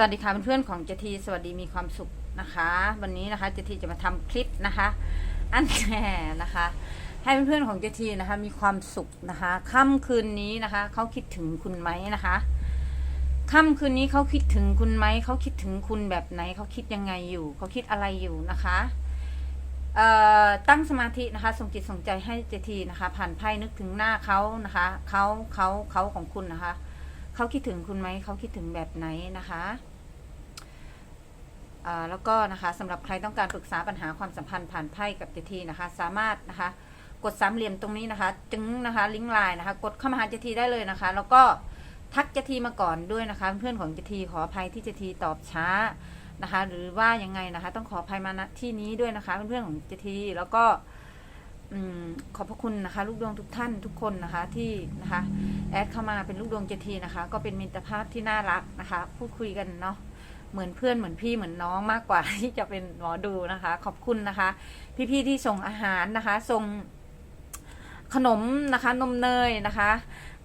สวัสดีค่ะเพื่อนๆของเจทีสวัสดีมีความสุขนะคะ วันนี้นะคะเจทีจะมาทำคลิปนะคะ อันแน่นะคะ ให้เพื่อนๆของเจทีนะคะ มีความสุขนะคะ ค่ำคืนนี้นะคะเขาคิดถึงคุณไหมนะคะ ค่ำคืนนี้เขาคิดถึงคุณไหมเขาคิดถึงคุณแบบไหนเขาคิดยังไงอยู่เขาคิดอะไรอยู่นะคะตั้งสมาธินะคะส่งจิตส่งใจให้เจทีนะคะ ผ่านไพ่นึกถึงหน้าเขานะคะเขาเขาเขาของคุณนะคะเขาคิดถึงคุณไหมเขาคิดถึงแบบไหนนะคะ แล้วก็นะคะสำหรับใครต้องการปรึกษาปัญหาความสัมพันธ์ผ่านไพ่กับเจทีนะคะ สามารถนะคะกดสามเหลี่ยมตรงนี้นะคะจึงนะคะลิงก์ไลน์นะคะ กดเข้ามาหาเจทีได้เลยนะคะ แล้วก็ทักเจทีมาก่อนด้วยนะคะ เพื่อนของเจทีขออภัยที่เจทีตอบช้านะคะ หรือว่ายังไงนะคะ ต้องขออภัยมาณที่นี้ด้วยนะคะ เพื่อนๆของเจทีแล้วก็ขอบพระคุณนะคะ ลูกดวงทุกท่านทุกคนนะคะที่นะคะแอดเข้ามาเป็นลูกดวงเจทีนะคะ ก็เป็นมิตรภาพที่น่ารักนะคะ พูดคุยกันเนาะ เหมือนเพื่อนเหมือนพี่เหมือนน้องมากกว่าที่จะเป็นหมอดูนะคะ ขอบคุณนะคะ พี่ๆที่ส่งอาหารนะคะส่งขนมนะคะนมเนยนะคะ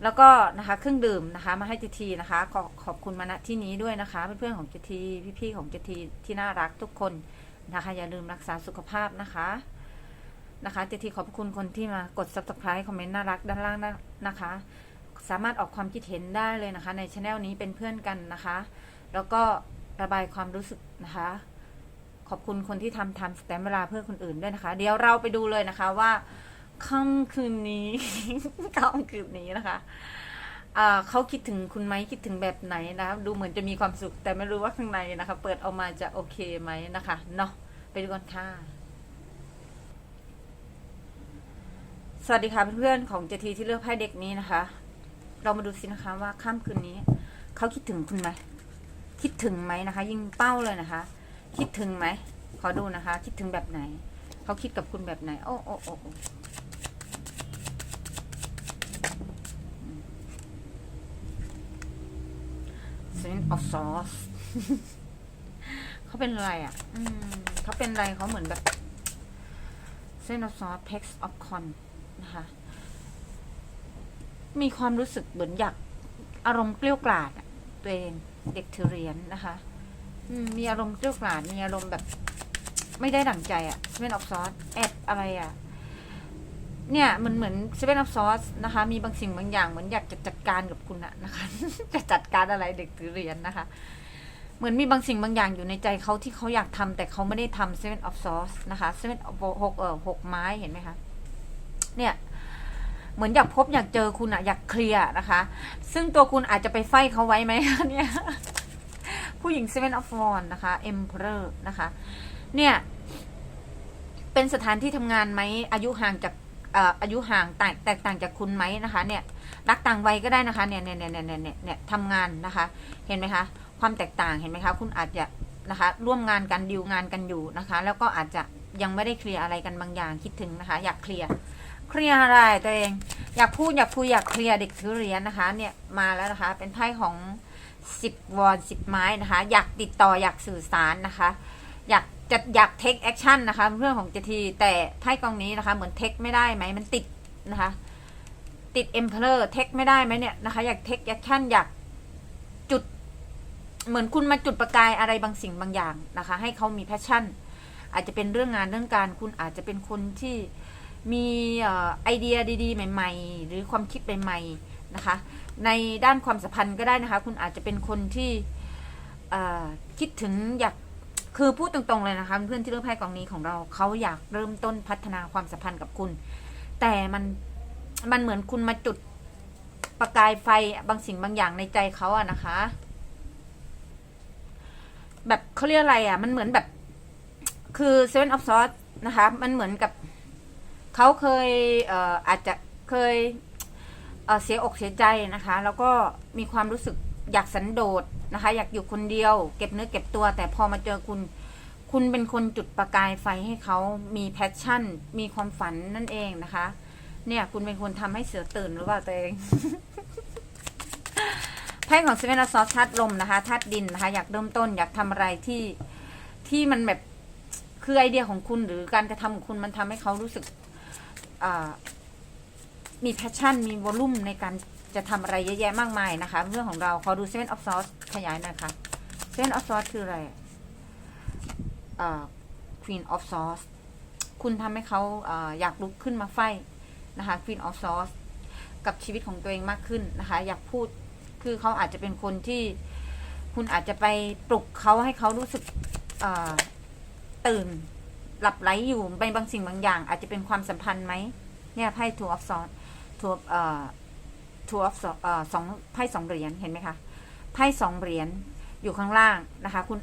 แล้วก็นะคะเครื่องดื่มนะคะ มาให้เจทีนะคะ ขอขอบคุณมาณที่นี้ด้วยนะคะ เพื่อนๆของเจทีพี่ๆของเจทีที่น่ารักทุกคนนะคะ อย่าลืมรักษาสุขภาพนะคะนะคะเจทีขอบคุณคนที่มากด subscribe คอมเมนต์น่ารักด้านล่างนะคะ สามารถออกความคิดเห็นได้เลยนะคะ ในช anel นี้เป็นเพื่อนกันนะคะ แล้วก็ ระบายความรู้สึกนะคะ ขอบคุณคนที่ทำทำสแตมเวลาเพื่อคนอื่นด้วยนะคะ เดี๋ยวเราไปดูเลยนะคะว่าค่ำคืนนี้ค่ำคืนนี้นะคะเขาคิดถึงคุณไหมคิดถึงแบบไหนนะคะดูเหมือนจะมีความสุข แต่ไม่รู้ว่าข้างในนะคะ เปิดออกมาจะโอเคไหมนะคะเนาะไปดูกันค่ะ สวัสดีค่ะเพื่อนๆของเจทีที่เลือกไพ่เด็กนี้นะคะ เรามาดูสินะคะว่าค่ำคืนนี้เขาคิดถึงคุณไหม คิดถึงไหมนะคะ ยิงเป้าเลยนะคะ คิดถึงไหมขอดูนะคะ คิดถึงแบบไหน เขาคิดกับคุณแบบไหนโอ้โอ้โอ้โอ้เซนออฟซอสเขาเป็นอะไรอะ อืมเขาเป็นอะไรเขาเหมือนแบบเซนออฟซอสเพ็กซ์ออฟคอนนะคะ มีความรู้สึกเหมือนอยากอารมณ์เกลี้ยวกล่อม ตัวเองเด็กเทเรียนนะคะมีอารมณ์เกลี้ยวกล่อมมีอารมณ์แบบ ไม่ได้ดั่งใจอะเซเว่นออฟซอสแอดอะไรอะเนี่ยมือนเหมือนเซเว่นออฟซอสนะคะ มีบางสิ่งบางอย่างเหมือนอยากจะจัดการกับคุณอะนะคะ จะจัดการอะไรเด็กเทเรียนนะคะ เหมือนมีบางสิ่งบางอย่างอยู่ในใจเขาที่เขาอยากทำแต่เขาไม่ได้ทำเซเว่นออฟซอสนะคะเซเว่นหกเออหกไม้เห็นไหมคะเนี่ย เหมือนอยากพบอยากเจอคุณอะอยากเคลียร์นะคะ ซึ่งตัวคุณอาจจะไปไฟเขาไว้ไหมเนี่ยผู้หญิง Seven of Wands นะคะ Emperor นะคะ เนี่ยเป็นสถานที่ทำงานไหมอายุห่างจากอายุห่างแตกแตกต่างจากคุณไหมนะคะ เนี่ย รักต่างวัยก็ได้นะคะเนี่ยเนี่ยเนี่ยเนี่ยเนี่ยเนี่ยทำงานนะคะ เห็นไหมคะ ความแตกต่างเห็นไหมคะ คุณอาจจะนะคะ ร่วมงานกันดิวงานกันอยู่นะคะ แล้วก็อาจจะยังไม่ได้เคลียร์อะไรกันบางอย่างคิดถึงนะคะ อยากเคลียร์ เคลียร์อะไรตัวเอง อยากพูดอยากคุยอยากเคลียร์เด็กถือเหรียญนะคะ เนี่ยมาแล้วนะคะ เป็นไพ่ของสิบวอนสิบไม้นะคะ อยากติดต่ออยากสื่อสารนะคะ อยากจะอยากเทคแอคชั่นนะคะ เรื่องของเจทีแต่ไพ่กองนี้นะคะ เหมือนเทคไม่ได้ไหมมันติดนะคะ ติดเอ็มเพลอร์เทคไม่ได้ไหมเนี่ยนะคะ อยากเทคแอคชั่นอยากจุด เหมือนคุณมาจุดประกายอะไรบางสิ่งบางอย่างนะคะ ให้เขามีแพชชั่น อาจจะเป็นเรื่องงานเรื่องการคุณอาจจะเป็นคนที่ มีไอเดียดีๆ ใหม่ ๆ หรือความคิดใหม่ๆนะคะ ในด้านความสัมพันธ์ก็ได้นะคะ คุณอาจจะเป็นคนที่คิดถึงอยากคือพูดตรงๆเลยนะคะเพื่อนที่เลือกไพ่กองนี้ของเราเขาอยากเริ่มต้นพัฒนาความสัมพันธ์กับคุณ แต่มันมันเหมือนคุณมาจุดประกายไฟบางสิ่งบางอย่างในใจเขาอะนะคะ แบบเขาเรียกอะไรอะมันเหมือนแบบคือ Seven of Swords นะคะ มันเหมือนกับ เขาเคยเอออาจจะเคยเเสียอกเสียใจนะคะ แล้วก็มีความรู้สึกอยากสันโดษนะคะ อยากอยู่คนเดียว เก็บเนื้อเก็บตัว แต่พอมาเจอคุณ คุณเป็นคนจุดประกายไฟให้เขามีแพชชั่น มีความฝันนั่นเองนะคะ เนี่ยคุณเป็นคนทำให้เสือตื่นหรือเปล่าตัวเองไพ่ของเซเว่นซอสธาตุลมนะคะธาตุดินนะคะ อยากเริ่มต้น อยากทำอะไรที่ที่มันแบบคือไอเดียของคุณหรือการกระทำของคุณมันทำให้เขารู้สึก มีแพชชั่น มีวอลลุ่มในการจะทำอะไรเยอะแยะมากมายนะคะ เรื่องของเราขอดู Seven of Swords ขยายหน่อยค่ะเส้นออฟซอสคืออะไรเอ่อ Queen of Swords คุณทำให้เขาออยากลุกขึ้นมาไฟนะคะ Queen of Swords กับชีวิตของตัวเองมากขึ้นนะคะ อยากพูดคือเขาอาจจะเป็นคนที่คุณอาจจะไปปลุกเขาให้เขารู้สึกตื่น หลับไหลอยู่ในบางสิ่งบางอย่าง อาจจะเป็นความสัมพันธ์ไหมเนี่ยไพ่ Two of Swords Two of เอ่อ Two of Swords เอ่อสองไพ่สองเหรียญเห็นไหมคะไพ่สองเหรียญอยู่ข้างล่างนะคะ คุณ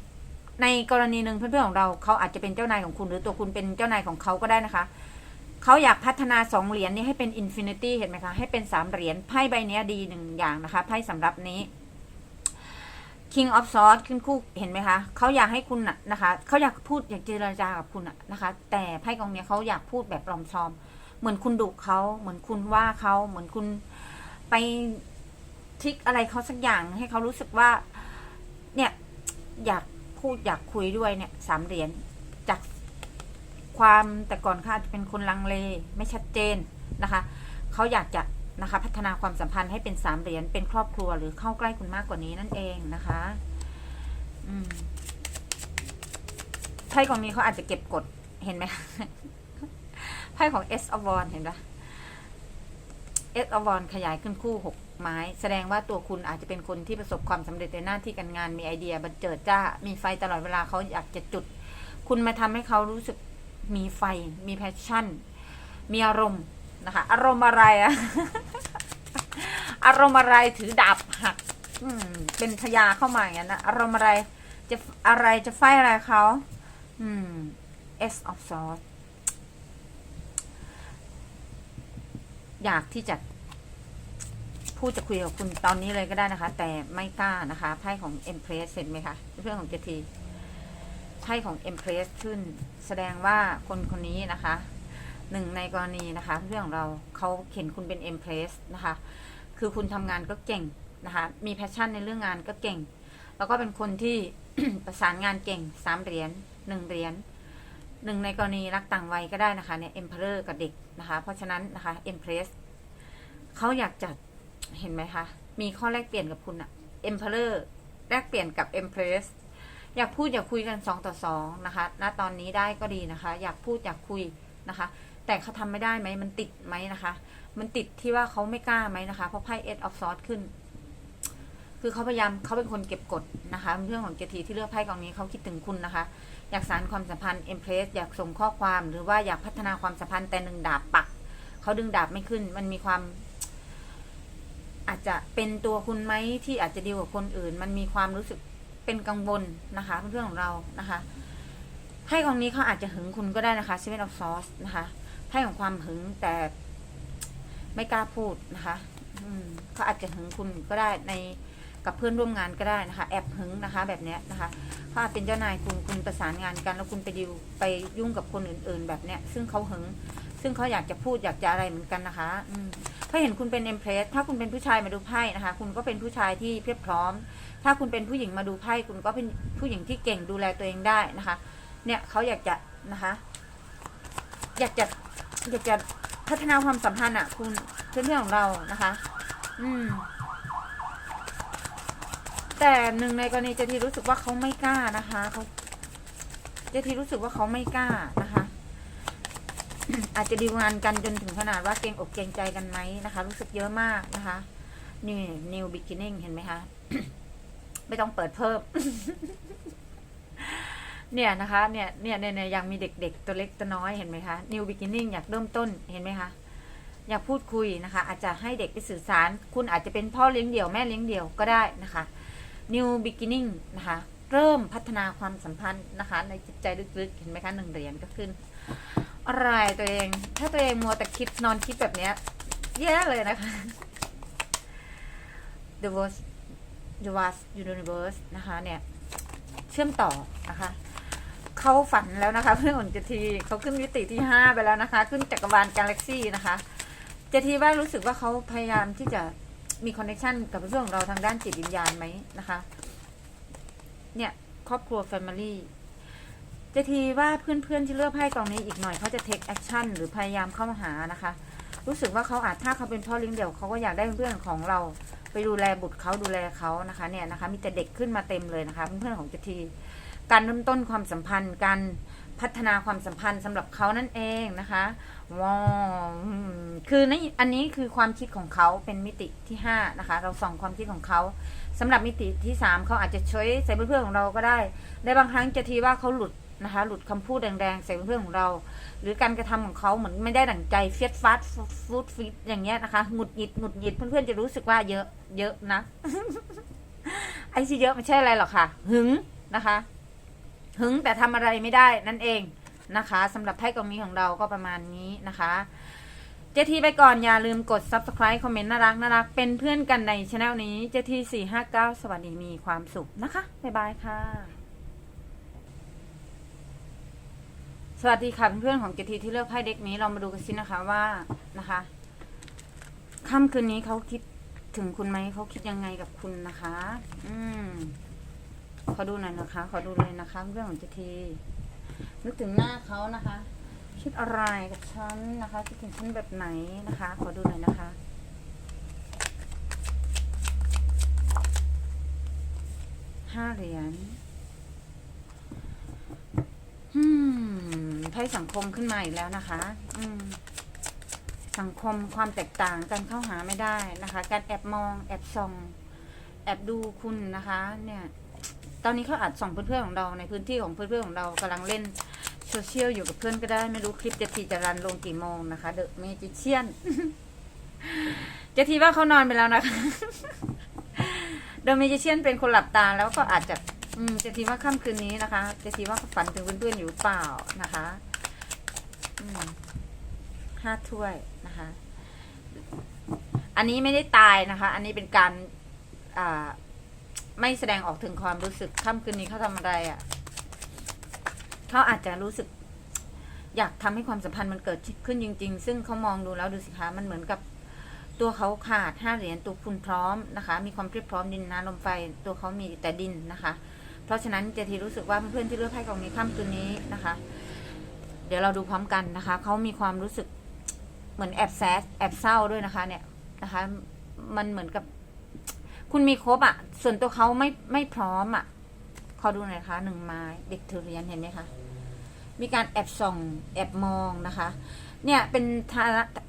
ในกรณีหนึ่งเพื่อนๆของเราเขาอาจจะเป็นเจ้านายของคุณ หรือตัวคุณเป็นเจ้านายของเขาก็ได้นะคะเขาอยากพัฒนาสองเหรียญนี้ให้เป็นอินฟินิตี้เห็นไหมคะให้เป็นสามเหรียญไพ่ใบเนี้ยดีหนึ่งอย่างนะคะไพ่สำหรับนี้ King of s w o r d ขึ้นคู่เห็นไหมคะเขาอยากให้คุณน่ะนะคะเขาอยากพูดอยากเจรจากับคุณน่ะนะคะ แต่ไพ่กองเนี้ยเขาอยากพูดแบบรอมชอม เหมือนคุณดุเขาเหมือนคุณว่าเขาเหมือนคุณไปทิกอะไรเขาสักอย่างให้เขารู้สึกว่า เนี่ยอยากพูดอยากคุยด้วยเนี่ยสามเหรียญจากความแต่ก่อนเขาจะเป็นคนลังเลไม่ชัดเจนนะคะเขาอยากจะ นะคะ พัฒนาความสัมพันธ์ให้เป็นสามเหรียญเป็นครอบครัวหรือเข้าใกล้คุณมากกว่านี้นั่นเองนะคะไพ่กองนี้เขาอาจจะเก็บกดเห็นไหมไพ่ของ S of w a n เห็นปะ S of w a n ขยายขึ้นคู่หกไม้ แสดงว่าตัวคุณอาจจะเป็นคนที่ประสบความสำเร็จในหน้าที่การงานมีไอเดียบันเจิดจ้า มีไฟตลอดเวลาเขาอยากจะจุด คุณมาทำให้เขารู้สึกมีไฟ มีแพชชั่น มีอารมณ์ นะคะ อารมณ์อะไรอะอารมณ์อะไรถือดาบหัก อืม เป็นพญาเข้ามาอย่างนั้นนะอารมณ์อะไรจะอะไรจะไฟอะไรเขาอืม S of Swords อยากที่จะพูดจะคุยกับคุณตอนนี้เลยก็ได้นะคะ แต่ไม่กล้านะคะไพ่ของ Empress เห็นไหมคะเพื่อนของเจทีไพ่ของ Empress ขึ้น แสดงว่าคนคนนี้นะคะ หนึ่งในกรณีนะคะเพื่อนของเราเขาเห็นคุณเป็น Empress นะคะ คือคุณทำงานก็เก่งนะคะ มีแพชชั่นในเรื่องงานก็เก่ง แล้วก็เป็นคนที่ประสานงานเก่งสามเหรียญหนึ่งเหรียญหนึ่งในกรณีรักต่างวัยก็ได้นะคะเนี่ย Emperor กับเด็กนะคะ เพราะฉะนั้นนะคะ Empress เขาอยากจะเห็นไหมคะ มีข้อแลกเปลี่ยนกับคุณอะ Emperor แลกเปลี่ยนกับ Empress อยากพูดอยากคุยกันสองต่อสองนะคะ ณ ตอนนี้ได้ก็ดีนะคะ อยากพูดอยากคุยนะคะ แต่เขาทำไม่ได้ไหมมันติดไหมนะคะ มันติดที่ว่าเขาไม่กล้าไหมนะคะ เพราะไพ่ Eight of Swords ขึ้น คือเขาพยายามเขาเป็นคนเก็บกดนะคะเรื่องของเจทีที่เลือกไพ่กองนี้เขาคิดถึงคุณนะคะ อยากสารความสัมพันธ์ Empress อยากส่งข้อความหรือว่าอยากพัฒนาความสัมพันธ์แต่หนึ่งดาบปักเขาดึงดาบไม่ขึ้น มันมีความอาจจะเป็นตัวคุณไหมที่อาจจะดีกว่าคนอื่น มันมีความรู้สึกเป็นกังวลนะคะเรื่องของเรานะคะไพ่ของนี้เขาอาจจะหึงคุณก็ได้นะคะ Seven of Swords นะคะ ไพ่ของความหึงแต่ไม่กล้าพูดนะคะอืมเขาอาจจะหึงคุณก็ได้ในกับเพื่อนร่วมงานก็ได้นะคะ แอบหึงนะคะ แบบเนี้ยนะคะเขาอาจเป็นเจ้านายคุณคุณประสานงานกัน แล้วคุณไปดิวไปยุ่งกับคนอื่น ๆ แบบเนี้ย ซึ่งเขาหึง ซึ่งเขาอยากจะพูดอยากจะอะไรเหมือนกันนะคะ อืมถ้าเห็นคุณเป็นเอ็มเพรสถ้าคุณเป็นผู้ชายมาดูไพ่นะคะ คุณก็เป็นผู้ชายที่เพียบพร้อม ถ้าคุณเป็นผู้หญิงมาดูไพ่คุณก็เป็นผู้หญิงที่เก่งดูแลตัวเองได้นะคะ เนี่ยเขาอยากจะนะคะ อยากจะ อยากจะพัฒนาความสัมพันธ์อะ คุณเพื่อนๆของเรานะคะ อืม แต่หนึ่งในกรณีเจทีรู้สึกว่าเขาไม่กล้านะคะเขาเจทีรู้สึกว่าเขาไม่กล้านะคะ อาจจะดีลงานกันจนถึงขนาดว่าเกรงอกเกรงใจกันไหมนะคะ รู้สึกเยอะมากนะคะนี่ new beginning เห็นไหมคะ ไม่ต้องเปิดเพิ่ม เนี่ยนะคะเนี่ยเนี่ยเนี่ยยังมีเด็กๆ ตัวเล็กตัวน้อยเห็นไหมคะ new beginning อยากเริ่มต้นเห็นไหมคะอยากพูดคุยนะคะ อาจจะให้เด็กไปสื่อสาร คุณอาจจะเป็นพ่อเลี้ยงเดี่ยวแม่เลี้ยงเดี่ยวก็ได้นะคะ new beginning นะคะ เริ่มพัฒนาความสัมพันธ์นะคะ ในจิตใจลึกๆ เห็นไหมคะหนึ่งเหรียญก็ขึ้น อะไรตัวเอง ถ้าตัวเองมัวแต่คิดนอนคิดแบบเนี้ยแย่เลยนะคะ The was The was universe นะคะเนี่ย เชื่อมต่อนะคะ เขาฝันแล้วนะคะ เพื่อนของเจทีเขาขึ้นมิติที่ห้าไปแล้วนะคะ ขึ้นจักรวาลกาแล็กซี่นะคะเจทีว่ารู้สึกว่าเขาพยายามที่จะมีคอนเนคชันกับเรื่องของเราทางด้านจิตวิญญาณไหมนะคะ เนี่ยครอบครัว Family เจทีว่าเพื่อนๆที่เลือกไพ่กองนี้อีกหน่อยเขาจะ take action หรือพยายามเข้ามาหานะคะ รู้สึกว่าเขาอาจถ้าเขาเป็นพ่อเลี้ยงเดี่ยวเขาก็อยากได้เพื่อนของเราไปดูแลบุตรเขาดูแลเขานะคะ เนี่ยนะคะ มีแต่เด็กขึ้นมาเต็มเลยนะคะ เพื่อนๆของเจที การเริ่มต้นความสัมพันธ์การพัฒนาความสัมพันธ์สำหรับเขานั่นเองนะคะว้าวคือในอันนี้คือความคิดของเขาเป็นมิติที่ห้านะคะ เราส่องความคิดของเขาสำหรับมิติที่สามเขาอาจจะช่วยใส่เพื่อนๆของเราก็ได้ในบางครั้งจะทีว่าเขาหลุดนะคะ หลุดคำพูดแดงๆใส่เพื่อนๆของเรา หรือการกระทำของเขาเหมือนไม่ได้ดั่งใจเฟียดฟัดฟูดฟิตอย่างเงี้ยนะคะหงุดหงิดหงุดหงิดเพื่อนๆจะรู้สึกว่าเยอะ เยอะนะไอ้ที่เยอะไม่ใช่อะไรหรอกค่ะ หึงนะคะ หึงแต่ทำอะไรไม่ได้นั่นเองนะคะสำหรับไพ่กองนี้ของเราก็ประมาณนี้นะคะเจทีไปก่อนอย่าลืมกด subscribe คอมเมนต์น่ารักน่ารักเป็นเพื่อนกันในช anel นี้เจทีสี่ห้าเก้าสวัสดีมีความสุขนะคะ บ๊ายบายค่ะ สวัสดีค่ะเพื่อนๆของเจทีที่เลือกไพ่เด็กนี้เรามาดูกันสินะคะว่านะคะค่ำคืนนี้เขาคิดถึงคุณไหมเขาคิดยังไงกับคุณนะคะ อืม ขอดูหน่อยนะคะ ขอดูเลยนะคะ เรื่องของเจทีนึกถึงหน้าเขานะคะ คิดอะไรกับฉันนะคะ คิดถึงฉันแบบไหนนะคะ ขอดูหน่อยนะคะห้าเหรียญอืมไพ่สังคมขึ้นมาอีกแล้วนะคะ อืม สังคมความแตกต่างการเข้าหาไม่ได้นะคะ การแอบมอง แอบส่อง แอบดูคุณนะคะ เนี่ย ตอนนี้เขาอาจส่องเพื่อนๆของเราในพื้นที่ของเพื่อนๆของเรากำลังเล่นโซเชียลอยู่กับเพื่อนก็ได้ไม่รู้คลิปจะทีจะรันลงกี่โมงนะคะเดอะเมจิเชียนจะทีว่าเขานอนไปแล้วนะคะเดอะเมจิเชียนเป็นคนหลับตาแล้วก็อาจจะอืมจะทีว่าค่ำคืนนี้นะคะ จะทีว่าฝันถึงเพื่อนๆอยู่เปล่านะคะห้าถ้วยนะคะ อันนี้ไม่ได้ตายนะคะ อันนี้เป็นการอ่า ไม่แสดงออกถึงความรู้สึกค่ำคืนนี้เขาทำอะไรอะ่ะเขาอาจจะรู้สึก อยากทำให้ความสัมพันธ์มันเกิดขึ้นจริง ๆ ซึ่งเขามองดูแล้วดูสิคะมันเหมือนกับตัวเขาขาดห้าเหรียญตัวคุณพร้อมนะคะ มีความเพียบพร้อมดินน้ำลมไฟตัวเขามีแต่ดินนะคะ เพราะฉะนั้นเจทีรู้สึกว่าเพื่อนๆที่เลือกไพ่กองนี้ค่ำคืนนี้นะคะ เดี๋ยวเราดูพร้อมกันนะคะเขามีความรู้สึกเหมือนแอบแซดแอบเศร้าด้วยนะคะ เนี่ยนะคะ มันเหมือนกับ คุณมีครบอะ่ะ ส่วนตัวเขาไม่ไม่พร้อมอะ่ะ ขอดูหน่อยคะหนึ่งไม้เด็กถือเหรียนเห็นไหมคะมีการแอบส่องแอบมองนะคะ เนี่ยเป็นทา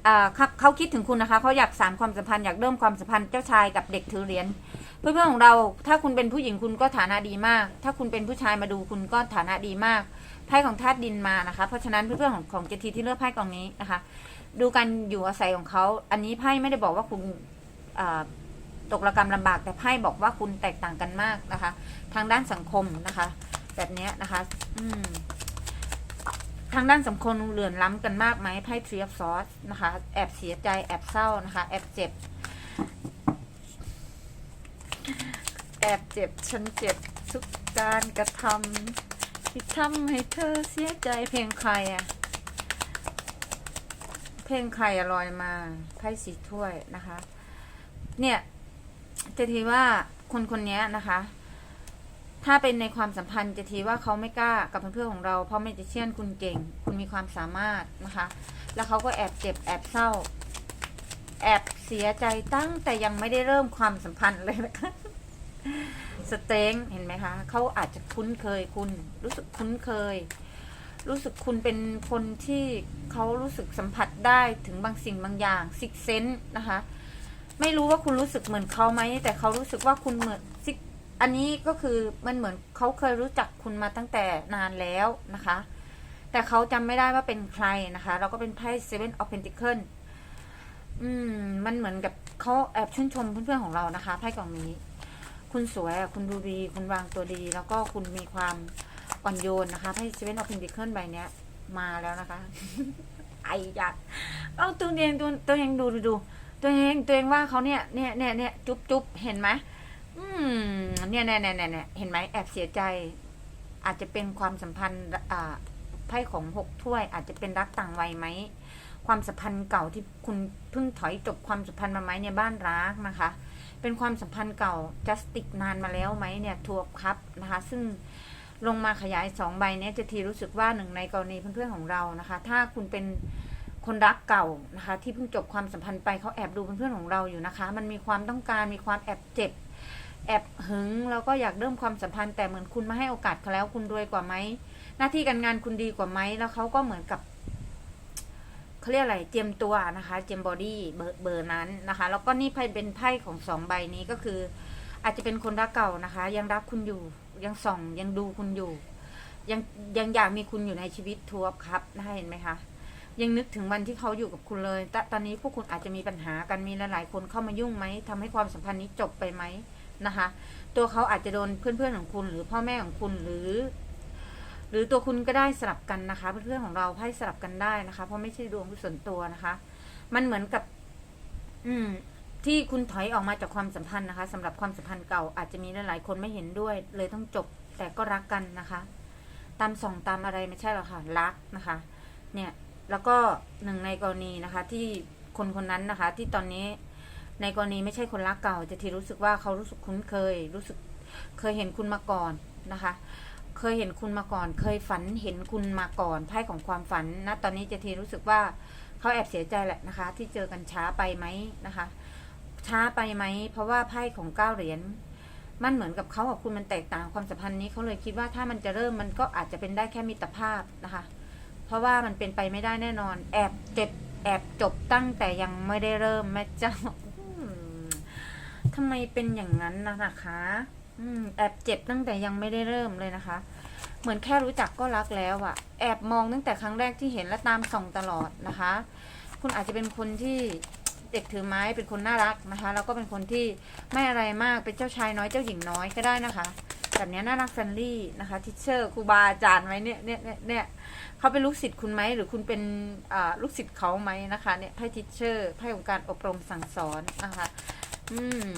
อ่าเขาเขาคิดถึงคุณนะคะเขาอยากสานความสัมพันธ์อยากเริ่มความสัมพันธ์เจ้าชายกับเด็กถือเหรียญเพื่อนๆของเรา ถ้าคุณเป็นผู้หญิงคุณก็ฐานะดีมาก ถ้าคุณเป็นผู้ชายมาดูคุณก็ฐานะดีมากไพ่ของธาตุดินมานะคะ เพราะฉะนั้นเพื่อนๆของของเจทีที่เลือกไพ่กองนี้นะคะ ดูการอยู่อาศัยของเขาอันนี้ไพ่ไม่ได้บอกว่าคุณ ตกระกรรมลำบากแต่ไพ่บอกว่าคุณแตกต่างกันมากนะคะ ทางด้านสังคมนะคะ แบบนี้นะคะ อืมทางด้านสังคมเหลื่อนล้ำกันมากไหมไพ่ทรีออฟซอสนะคะ แอบเสียใจแอบเศร้านะคะ แอบเจ็บ แอบเจ็บฉันเจ็บทุกการกระทำที่ทำให้เธอเสียใจเพลงใครอะเพลงใครอะลอยมาไพ่สีถ้วยนะคะ เนี่ย จะทีว่าคนคนนี้นะคะ ถ้าเป็นในความสัมพันธ์จะทีว่าเขาไม่กล้ากับเพื่อนๆของเราเพราะไม่จะเชื่อนคุณเก่ง คุณมีความสามารถนะคะ แล้วเขาก็แอบเจ็บแอบเศร้า แอบเสียใจตั้งแต่ยังไม่ได้เริ่มความสัมพันธ์เลยนะคะสเต็งเห็นไหมคะเขาอาจจะคุ้นเคยคุณ รู้สึกคุ้นเคย รู้สึกคุณเป็นคนที่เขารู้สึกสัมผัสได้ถึงบางสิ่งบางอย่างซิกเซนนะคะ ไม่รู้ว่าคุณรู้สึกเหมือนเขาไหมแต่เขารู้สึกว่าคุณเหมือนซิกอันนี้ก็คือมันเหมือนเขาเคยรู้จักคุณมาตั้งแต่นานแล้วนะคะ แต่เขาจำไม่ได้ว่าเป็นใครนะคะ เราก็เป็นไพ่ Seven of Pentacles อืม มันเหมือนกับเขาแอบชื่นชมเพื่อนๆของเรานะคะไพ่กล่องนี้ คุณสวยคุณดูดีคุณวางตัวดี แล้วก็คุณมีความอ่อนโยนนะคะไพ่ Seven of Pentacles ใบเนี้ย มาแล้วนะคะ ไอยัดเอาตัวเองตัวตัวเองดูดูดู ตัวเองตัวเองว่าเขาเนี่ยเนี่ยเนี่ยเนี่ยจุ๊บจุ๊บเห็นไหมอืมเนี่ยเนี่ยเนี่ยเนี่ยเห็นไหมแอบเสียใจ อาจจะเป็นความสัมพันธ์อ่าไพ่ของหกถ้วย อาจจะเป็นรักต่างวัยไหมความสัมพันธ์เก่าที่คุณเพิ่งถอยจบความสัมพันธ์มาไหมเนี่ยบ้านรักนะคะ เป็นความสัมพันธ์เก่าจัสติกนานมาแล้วไหมเนี่ยทัวร์ครับนะคะ ซึ่งลงมาขยายสองใบเนี้ยจะทีรู้สึกว่าหนึ่งในกรณีเพื่อนๆของเรานะคะ ถ้าคุณเป็น คนรักเก่านะคะ ที่เพิ่งจบความสัมพันธ์ไปเขาแอบดูเพื่อนๆของเราอยู่นะคะ มันมีความต้องการมีความแอบเจ็บ แอบหึงแล้วก็อยากเริ่มความสัมพันธ์แต่เหมือนคุณมาให้โอกาสเขาแล้วคุณรวยกว่าไหมหน้าที่การงานคุณดีกว่าไหมแล้วเขาก็เหมือนกับเขาเรียกอะไรเจียมตัวนะคะ เจียมบอดี้เบอร์เบอร์นั้นนะคะ แล้วก็นี่ไพ่เป็นไพ่ของสองใบนี้ก็คือ อาจจะเป็นคนรักเก่านะคะ ยังรักคุณอยู่ยังส่องยังดูคุณอยู่ ยังยังอยากมีคุณอยู่ในชีวิตทัวร์ครับนะคะเห็นไหมคะ ยังนึกถึงวันที่เขาอยู่กับคุณเลยแต่ตอนนี้พวกคุณอาจจะมีปัญหากัน มีหลายๆคนเข้ามายุ่งไหมทำให้ความสัมพันธ์นี้จบไปไหมนะคะ ตัวเขาอาจจะโดนเพื่อนๆของคุณ หรือพ่อแม่ของคุณหรือ หรือตัวคุณก็ได้สลับกันนะคะ เพื่อนๆของเราให้สลับกันได้นะคะ เพราะไม่ใช่ดวงส่วนตัวนะคะ มันเหมือนกับ อืมที่คุณถอยออกมาจากความสัมพันธ์นะคะสำหรับความสัมพันธ์เก่าอาจจะมีหลายๆคนไม่เห็นด้วย เลยต้องจบแต่ก็รักกันนะคะ ตามส่องตามอะไรไม่ใช่หรอกค่ะ รักนะคะ เนี่ย แล้วก็หนึ่งในกรณีนะคะ ที่คนคนนั้นนะคะ ที่ตอนนี้ในกรณีไม่ใช่คนรักเก่า จะทีรู้สึกว่าเขารู้สึกคุ้นเคย รู้สึกเคยเห็นคุณมาก่อนนะคะ เคยเห็นคุณมาก่อน เคยฝันเห็นคุณมาก่อนไพ่ของความฝันนะตอนนี้จะทีรู้สึกว่าเขาแอบเสียใจแหละนะคะ ที่เจอกันช้าไปไหมนะคะ ช้าไปไหมเพราะว่าไพ่ของเก้าเหรียญมันเหมือนกับเขากับคุณมันแตกต่างความสัมพันธ์นี้เขาเลยคิดว่าถ้ามันจะเริ่มมันก็อาจจะเป็นได้แค่มิตรภาพนะคะ ราะว่ามันเป็นไปไม่ได้แน่นอน แอบเจ็บแอบจบตั้งแต่ยังไม่ได้เริ่มแม่เจ้าทำไมเป็นอย่างนั้นนะนะคะอืมแอบเจ็บตั้งแต่ยังไม่ได้เริ่มเลยนะคะ เหมือนแค่รู้จักก็รักแล้วอะแอบมองตั้งแต่ครั้งแรกที่เห็นและตามส่องตลอดนะคะ คุณอาจจะเป็นคนที่เด็กถือไม้เป็นคนน่ารักนะคะ แล้วก็เป็นคนที่ไม่อะไรมากเป็นเจ้าชายน้อยเจ้าหญิงน้อยก็ได้นะคะ แบบนี้น่ารักแฟนลี่นะคะทิเชอร์ครูบาอาจารย์ไว้เนี่ยเนี่ยเนี่ยเนี่ยเขาเป็นลูกศิษย์คุณไหมหรือคุณเป็นลูกศิษย์เขาไหมนะคะเนี่ยไพ่ทิเชอร์ไพ่ของการอบรมสั่งสอนนะคะอืม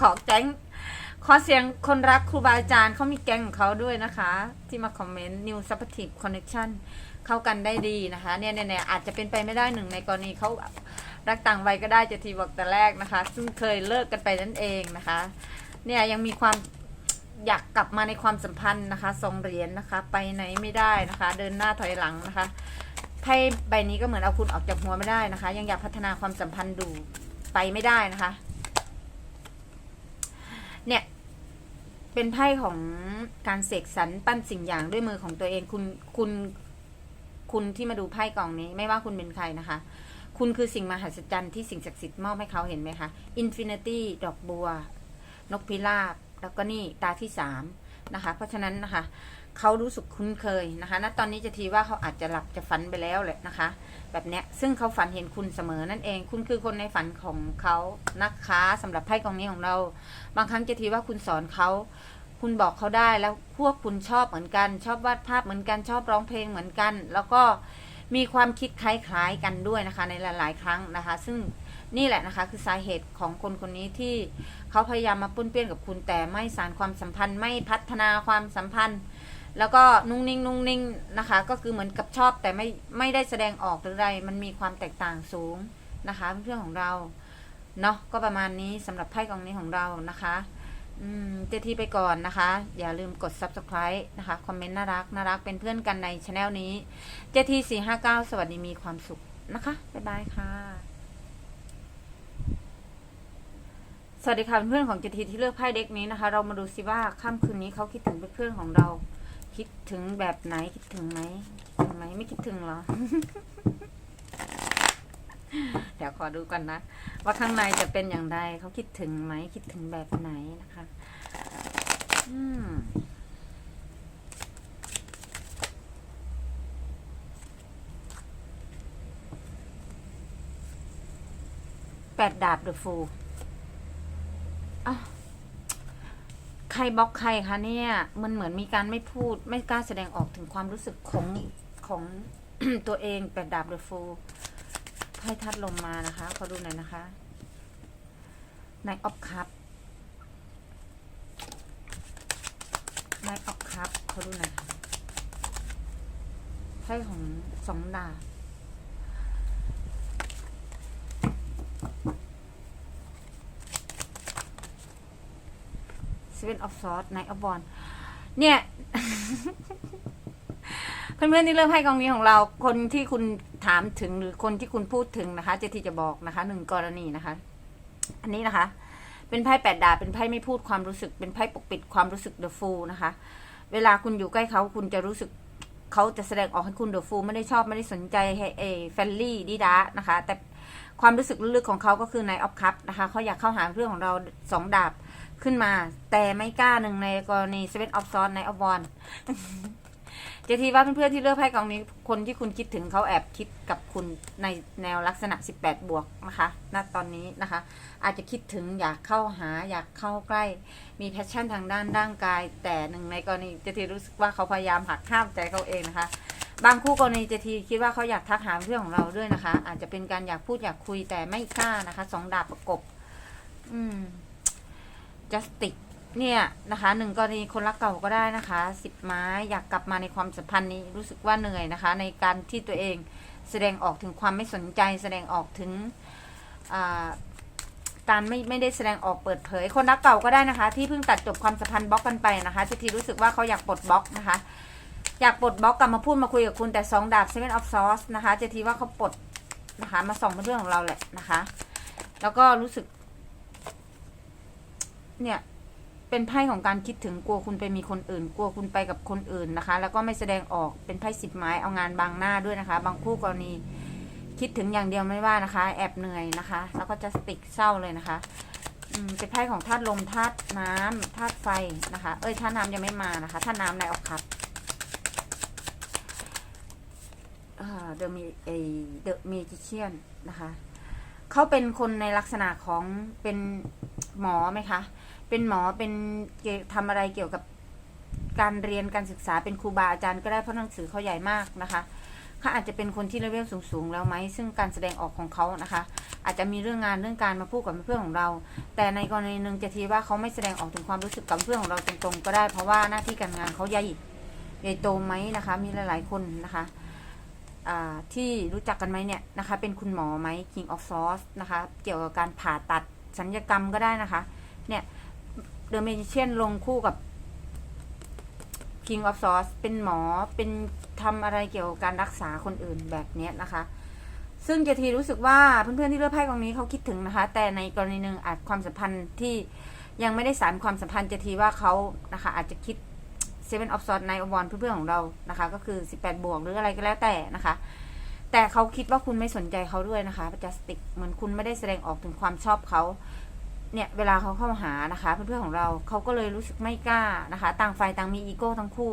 ขอแก๊งขอเสียงคนรักครูบาอาจารย์เขามีแก๊งของเขาด้วยนะคะ ที่มาคอมเมนต์ New Supportive Connection เข้ากันได้ดีนะคะ เนี่ยเนี่ยเนี่ยอาจจะเป็นไปไม่ได้หนึ่งในกรณีเขา รักต่างวัยก็ได้จะทีบอกแต่แรกนะคะ ซึ่งเคยเลิกกันไปนั่นเองนะคะ เนี่ยยังมีความอยากกลับมาในความสัมพันธ์นะคะทรงเหรียญนะคะ ไปไหนไม่ได้นะคะ เดินหน้าถอยหลังนะคะไพ่ใบนี้ก็เหมือนเอาคุณออกจากหัวไม่ได้นะคะ ยังอยากพัฒนาความสัมพันธ์ดูไปไม่ได้นะคะ เนี่ยเป็นไพ่ของการเสกสรรปั้นสิ่งอย่างด้วยมือของตัวเองคุณคุณคุณที่มาดูไพ่กล่องนี้ ไม่ว่าคุณเป็นใครนะคะ คุณคือสิ่งมหัศจรรย์ที่สิ่งศักดิ์สิทธิ์มอบให้เขาเห็นไหมคะอินฟินิตี้ดอกบัวนกพิราบ แล้วก็นี่ตาที่สามนะคะ เพราะฉะนั้นนะคะเขารู้สึกคุ้นเคยนะคะณตอนนี้จะทีว่าเขาอาจจะหลับจะฝันไปแล้วแหละนะคะ แบบเนี้ยซึ่งเขาฝันเห็นคุณเสมอนั่นเอง คุณคือคนในฝันของเขานะคะสำหรับไพ่กองนี้ของเรา บางครั้งจะทีว่าคุณสอนเขาคุณบอกเขาได้แล้วพวกคุณชอบเหมือนกัน ชอบวาดภาพเหมือนกันชอบร้องเพลงเหมือนกัน แล้วก็ มีความคิดคล้ายๆกันด้วยนะคะในหลาย ๆ ครั้งนะคะ ซึ่งนี่แหละนะคะคือสาเหตุของคนคนนี้ที่เขาพยายามมาปุ้นเปี้ยนกับคุณแต่ไม่สารความสัมพันธ์ ไม่พัฒนาความสัมพันธ์ แล้วก็นุ่งนิ่งนุ่งนิ่งนะคะ ก็คือเหมือนกับชอบแต่ไม่ไม่ได้แสดงออกหรือะไรมันมีความแตกต่างสูงนะคะเพื่อนๆของเราเนาะก็ประมาณนี้สำหรับไพ่กองนี้ของเรานะคะ อืมเจทีไปก่อนนะคะ อย่าลืมกด subscribe นะคะ คอมเมนต์น่ารักน่ารักเป็นเพื่อนกันในช anel นี้เจทีสี่ห้าเก้าสวัสดีมีความสุขนะคะ บ๊ายบายค่ะ สวัสดีค่ะเพื่อนของเจทีที่เลือกไพ่เด็กนี้นะคะ เรามาดูซิว่าค่ำคืนนี้เขาคิดถึงเพื่อนของเรา คิดถึงแบบไหนคิดถึงไหมคิดถึงไหมไม่คิดถึงเหรอ เดี๋ยวขอดูก่อนนะ ว่าข้างในจะเป็นอย่างไรเขาคิดถึงไหมคิดถึงแบบไหนนะคะ อืมแปดดาบเดอะฟูอ้าวใครบล็อกใครคะเนี่ย มันเหมือนมีการไม่พูด ไม่กล้าแสดงออกถึงความรู้สึกของของตัวเองแปดดาบเดอะฟู ไพ่ทัดลมมานะคะ ขอดูหน่อยนะคะนายออฟคัพนายออฟคัพขอดูหน่อยค่ะไพ่ของสองดาบ Seven of Swords Knight of Wands เนี่ย เพื่อนๆที่เริ่มให้กองนี้ของเรา คนที่คุณ ถามถึงหรือคนที่คุณพูดถึงนะคะ เจทีจะบอกนะคะหนึ่งกรณีนะคะ อันนี้นะคะ เป็นไพ่แปดดาบเป็นไพ่ไม่พูดความรู้สึก เป็นไพ่ปกปิดความรู้สึกเดอะฟูลนะคะ เวลาคุณอยู่ใกล้เขาคุณจะรู้สึกเขาจะแสดงออกให้คุณเดอะฟูลไม่ได้ชอบไม่ได้สนใจใเอแฟนลี่ดีดานะคะ แต่ความรู้สึกลึกๆของเขาก็คือในออฟคัพนะคะเขาอยากเข้าหาเรื่องของเราสองดาบขึ้นมา แต่ไม่กล้าหนึ่งในกรณีเซเว่นออฟซอนในออฟวอน เจทีว่าเพื่อนๆที่เลือกไพ่กองนี้ คนที่คุณคิดถึงเขาแอบคิดกับคุณในแนวลักษณะ 18 บวกนะคะณตอนนี้นะคะ อาจจะคิดถึงอยากเข้าหาอยากเข้าใกล้ มีแพชชั่นทางด้านร่างกาย แต่หนึ่งในกรณีเจทีรู้สึกว่าเขาพยายามหักห้ามใจเขาเองนะคะ บางคู่กรณีเจทีคิดว่าเขาอยากทักหาเรื่องของเราด้วยนะคะ อาจจะเป็นการอยากพูดอยากคุยแต่ไม่กล้านะคะสองดาบประกบ อืม justic เนี่ยนะคะหนึ่งกรณีคนรักเก่าก็ได้นะคะสิบไม้อยากกลับมาในความสัมพันธ์นี้รู้สึกว่าเหนื่อยนะคะ ในการที่ตัวเองแสดงออกถึงความไม่สนใจ แสดงออกถึงการไม่ไม่ได้แสดงออกเปิดเผย คนรักเก่าก็ได้นะคะ ที่เพิ่งตัดจบความสัมพันธ์บล็อกกันไปนะคะเจทีรู้สึกว่าเขาอยากปลดบล็อกนะคะ อยากปลดบล็อกกลับมาพูดมาคุยกับคุณแต่สองดาบ Seven of Swords นะคะเจทีว่าเขาปลดนะคะมาส่องเป็นเรื่องของเราแหละนะคะ แล้วก็รู้สึก เนี่ย เป็นไพ่ของการคิดถึงกลัวคุณไปมีคนอื่น กลัวคุณไปกับคนอื่นนะคะ แล้วก็ไม่แสดงออกเป็นไพ่สิบไม้เอางานบางหน้าด้วยนะคะ บางคู่กรณีคิดถึงอย่างเดียวไม่ว่านะคะ แอบเหนื่อยนะคะ แล้วก็จะสติกเศร้าเลยนะคะเป็นไพ่ของธาตุลมธาตุน้ำธาตุไฟนะคะ เอ้ยธาตุน้ำยังไม่มานะคะธาตุน้ำในออกคับเดอะมีเอเดอะมีจิเชียนนะคะเขาเป็นคนในลักษณะของเป็นหมอไหมคะ เป็นหมอเป็นเกี่ยวทำอะไรเกี่ยวกับการเรียนการศึกษาเป็นครูบาอาจารย์ก็ได้เพราะหนังสือเขาใหญ่มากนะคะเขาอาจจะเป็นคนที่เลเวลสูงๆแล้วไหมซึ่งการแสดงออกของเขานะคะ อาจจะมีเรื่องงานเรื่องการมาพูดกับเพื่อนของเรา แต่ในกรณีหนึ่งจะทีว่าเขาไม่แสดงออกถึงความรู้สึกกับเพื่อนของเราตรงๆ ก็ได้ เพราะว่าหน้าที่การงานเขาใหญ่ใหญ่โตไหมนะคะ มีหลายๆคนนะคะที่รู้จักกันไหมเนี่ยนะคะ เป็นคุณหมอไหม King of Swords นะคะ เกี่ยวกับการผ่าตัดสัญญกรรมก็ได้นะคะ เนี่ย เดอะเมจิเชียนลงคู่กับ King of Swords เป็นหมอเป็นทำอะไรเกี่ยวกับการรักษาคนอื่นแบบเนี้ยนะคะ ซึ่งเจทีรู้สึกว่าเพื่อนๆที่เลือกไพ่กองนี้เขาคิดถึงนะคะ แต่ในกรณีหนึ่งอาจความสัมพันธ์ที่ยังไม่ได้สารความสัมพันธ์เจทีว่าเขานะคะ อาจจะคิด Seven of Swords Nine of Wands เพื่อนๆของเรานะคะ ก็คือ 18 บวกหรืออะไรก็แล้วแต่นะคะ แต่เขาคิดว่าคุณไม่สนใจเขาด้วยนะคะจะสติกเหมือนคุณไม่ได้แสดงออกถึงความชอบเขา เนี่ยเวลาเขาเข้ามาหานะคะเพื่อนๆของเราเขาก็เลยรู้สึกไม่กล้านะคะ ต่างฝ่ายต่างมีอีโก้ทั้งคู่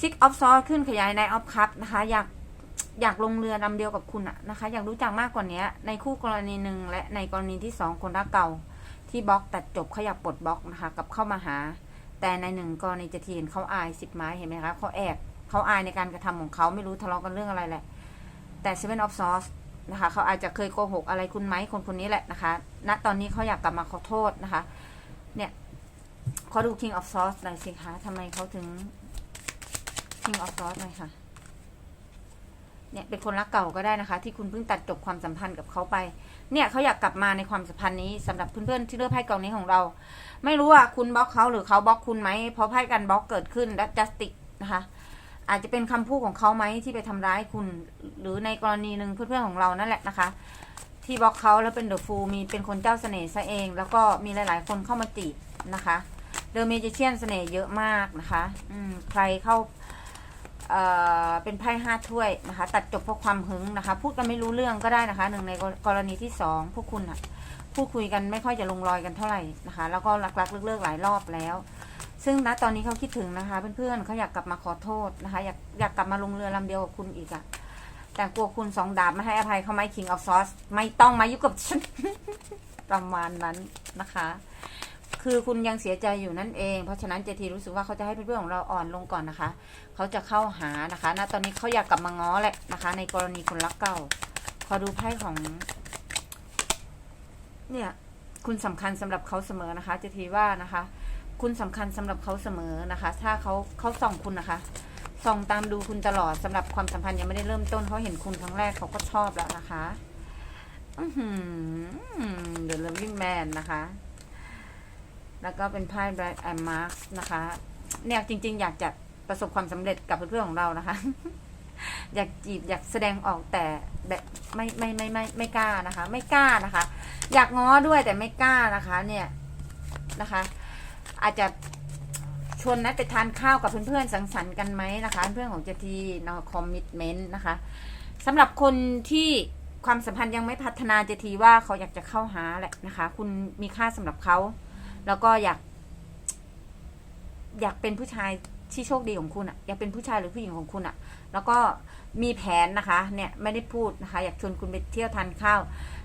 Six of Swords ขึ้นขยายใน of Cup นะคะ อยากอยากลงเรือลำเดียวกับคุณอะนะคะ อยากรู้จักมากกว่านี้ในคู่กรณีหนึ่งและในกรณีที่สองคนรักเก่า ที่บล็อกตัดจบเขาอยากปลดบล็อกนะคะ กับเข้ามาหา แต่ในหนึ่งกรณีจะทีเห็นเขาอายสิบไม้เห็นไหมคะเขาแอบเขาอายในการกระทำของเขาไม่รู้ทะเลาะกันเรื่องอะไรแหละแต่ Seven of Swords น นะคะเขาอาจจะเคยโกหกอะไรคุณไหมคนคนนี้แหละนะคะณตอนนี้เขาอยากกลับมาขอโทษนะคะ เนี่ยขอดู King of Swords หน่อยสิคะทำไมเขาถึง King of Swords หน่อยค่ะเนี่ยเป็นคนรักเก่าก็ได้นะคะ ที่คุณเพิ่งตัดจบความสัมพันธ์กับเขาไป เนี่ยเขาอยากกลับมาในความสัมพันธ์นี้สำหรับเพื่อนๆที่เลือกไพ่กองนี้ของเรา ไม่รู้ว่าคุณบล็อกเขาหรือเขาบล็อกคุณไหมเพราะไพ่การบล็อกเกิดขึ้นและ justice นะคะ อาจจะเป็นคำพูดของเขาไหมที่ไปทำร้ายคุณ หรือในกรณีหนึ่งเพื่อนๆของเรานั่นแหละนะคะ ที่บล็อกเขาแล้วเป็นเดอะฟูลมีเป็นคนเจ้าเสน่ห์ซะเอง แล้วก็มีหลายๆ คนเข้ามาจีบนะคะเดอะเมจิเชียนเสน่ห์เยอะมากนะคะอืมใครเข้าเอ่อเป็นไพ่ห้าถ้วยนะคะ ตัดจบเพราะความหึงนะคะ พูดกันไม่รู้เรื่องก็ได้นะคะหนึ่งในกรณีที่สองพวกคุณอะพูดคุยกันไม่ค่อยจะลงรอยกันเท่าไหร่นะคะ แล้วก็รักๆเลิกๆหลายรอบแล้ว ซึ่งณตอนนี้เขาคิดถึงนะคะ เพื่อนๆเขาอยากกลับมาขอโทษนะคะ อยากอยากกลับมาลงเรือลำเดียวกับคุณอีกอะแต่กลัวคุณสองดาบไม่ให้อภัยเขาไม King of Swords ไม่ต้องมายุ่งกับฉันประมาณนั้นนะคะ คือคุณยังเสียใจอยู่นั่นเอง เพราะฉะนั้นเจทีรู้สึกว่าเขาจะให้เพื่อนๆของเราอ่อนลงก่อนนะคะ เขาจะเข้าหานะคะณตอนนี้เขาอยากกลับมาง้อแหละนะคะ ในกรณีคนรักเก่า ขอดูไพ่ของ เนี่ย คุณสำคัญสำหรับเขาเสมอนะคะ เจทีว่านะคะ คุณสำคัญสำหรับเขาเสมอนะคะ ถ้าเขาเขาส่องคุณนะคะส่องตามดูคุณตลอดสำหรับความสัมพันธ์ยังไม่ได้เริ่มต้นเขาเห็นคุณครั้งแรกเขาก็ชอบแล้วนะคะอือหือ The Loving Man นะคะ แล้วก็เป็นไพ่ Black and Marks นะคะ เนี่ยจริง ๆ อยากจะประสบความสำเร็จกับเพื่อนๆของเรานะคะ อยากจีบอยากแสดงออกแต่แบบไม่ไม่ไม่ไม่ไม่กล้านะคะ ไม่กล้านะคะ อยากง้อด้วยแต่ไม่กล้านะคะ เนี่ยนะคะ อาจจะชวนนัดไปทานข้าวกับเพื่อนๆสังสรรค์กันไหมนะคะเพื่อนของเจทีนอคอมมิชเมนต์นะคะสำหรับคนที่ความสัมพันธ์ยังไม่พัฒนาเจทีว่าเขาอยากจะเข้าหาแหละนะคะ คุณมีค่าสำหรับเขา แล้วก็อยาก อยากเป็นผู้ชายที่โชคดีของคุณอะอยากเป็นผู้ชายหรือผู้หญิงของคุณอะแล้วก็มีแผนนะคะ เนี่ยไม่ได้พูดนะคะ อยากชวนคุณไปเที่ยวทานข้าว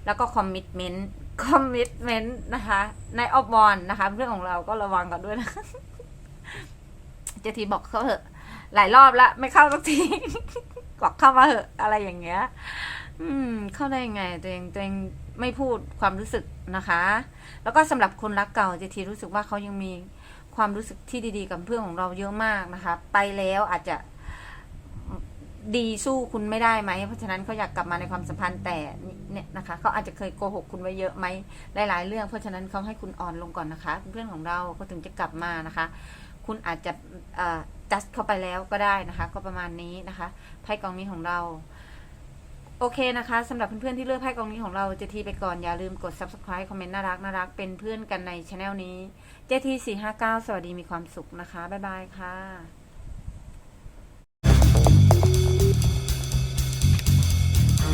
แล้วก็คอมมิชเมนต์ คอมมิชเมนต์นะคะ ในออฟบอลนะคะ เรื่องของเราก็ระวังกันด้วยนะ เจทีบอกเขาเถอะ หลายรอบแล้วไม่เข้าสักทีบอกเข้ามาเหอะอะไรอย่างเงี้ย อืม เข้าได้ยังไงตัวเองตัวเองไม่พูดความรู้สึกนะคะ แล้วก็สำหรับคนรักเก่าเจทีรู้สึกว่าเขายังมีความรู้สึกที่ดีๆ กับเพื่อนของเราเยอะมากนะคะ ไปแล้วอาจจะ ดีสู้คุณไม่ได้ไหม เพราะฉะนั้นเขาอยากกลับมาในความสัมพันธ์แต่เนี่ยนะคะเขาอาจจะเคยโกหกคุณไว้เยอะไหมหลาย ๆ เรื่อง เพราะฉะนั้นเขาให้คุณอ่อนลงก่อนนะคะ เพื่อนของเราก็ถึงจะกลับมานะคะ คุณอาจจะจัดเข้าไปแล้วก็ได้นะคะ ก็ประมาณนี้นะคะไพ่กองนี้ของเราโอเคนะคะสำหรับเพื่อนๆที่เลือกไพ่กองนี้ของเราเจทีไปก่อน อย่าลืมกด subscribe คอมเมนต์น่ารักน่ารักเป็นเพื่อนกันในช anel นี้เจทีสี่ห้าเก้าสวัสดีมีความสุขนะคะ บ๊ายบายค่ะ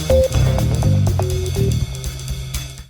Bye.